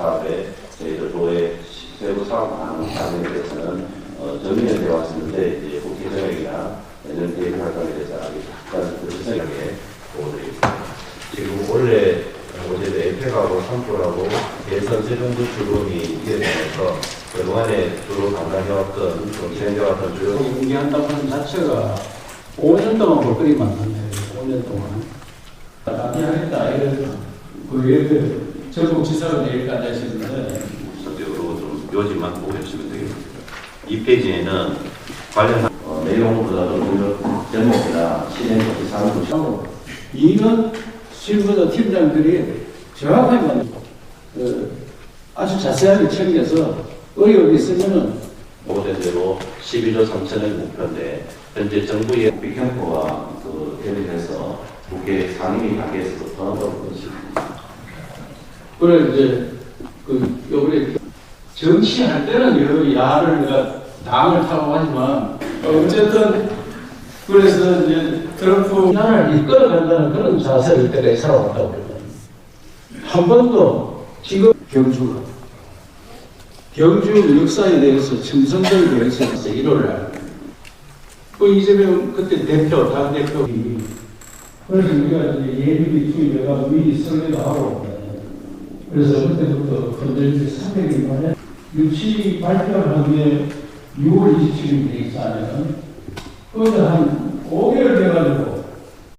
사업에 저희들 도의 세부 사업 가능 가능에 대해서는 어, 정리는 되어 왔었는데 이제 국회 정액이나 내년 대입 활동에 대해서 아직 약간 불투명하게 보여드리겠습니다. 지금 원래 어제 에페하고 산불하고 대선 세종도 출범이 이어지면서 그동안에 주로 담당해왔던 좀 진행해왔던 주요 공개한다고 하는 자체가 5년 동안 볼거리 만났네요. 5년 동안. 나타하겠다 이런 그 예를 들어 전국 지사로 내일까 하시는데 서적으로 좀 요지만 보고 해주시면 되겠습니다. 이 페이지에는 관련한 어, 내용보다도 오히려 제목이나 실행 조치 사항도 이런 실무자 팀장들이 정확하게 만- 어, 아주 자세하게 챙겨서 어려움이 있으면은 보고대로 12조 3천억 목표인데 현재 정부의 비경포와 그 대비해서 국회 상임위 단계에서부터 그래 이제 그 요번에 정치할 때는 여러 야를 내가 당을 타고 하지만 어쨌든 그래서 이제 트럼프 나라를 이끌어간다는 그런 자세를 때에 살아왔다고. 한 번도 지금 경주가 경주 역사에 대해서 첨성들 대해서 1월 날. 그 이재명 그때 대표, 당대표이 그래서 우리가 이제 예비비 투입해가 미리 설계도 하고 그래서 그때부터 건들지 300일 만에 유치 발표를 한 게 6월 27일 돼 있잖아요. 그것도 한 5개월 돼가지고